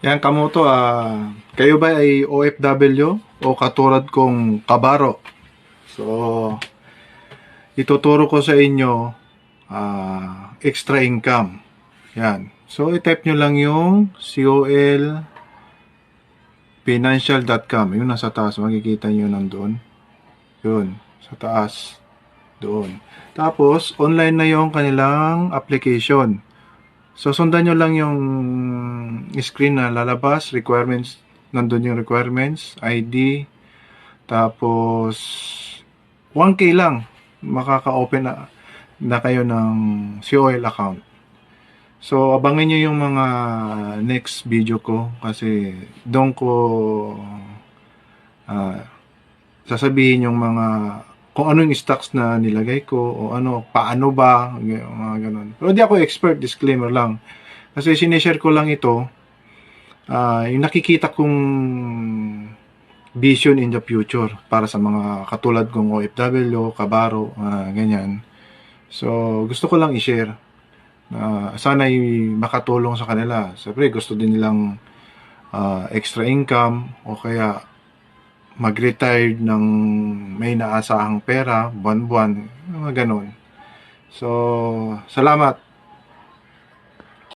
Yan, kamoto, ah, kayo ba ay OFW o katulad kong kabaro? So, ituturo ko sa inyo ah, extra income. Yan. So, i-type nyo lang yung COL financial.com. Yun, nasa taas. Makikita nyo nandoon. Yun, sa taas. Doon. Tapos, online na yung kanilang application. So, sundan nyo lang yung screen na lalabas, requirements, nandun yung requirements, ID, tapos 1K lang, makaka-open na, na kayo ng COL account. So, abangan nyo yung mga next video ko kasi doon ko ah, sasabihin yung mga kung ano yung stocks na nilagay ko o ano, paano ba, mga ganun. Pero di ako expert, disclaimer lang. Kasi sineshare ko lang ito, ah, yung nakikita kong vision in the future para sa mga katulad kong OFW, kabaro, ah, ganyan. So, gusto ko lang i-share na sana makatulong sa kanila. Siyempre, gusto din nilang ah, extra income o kaya mag-retired ng may naasahang pera, buwan-buwan, mga ganun. So, salamat.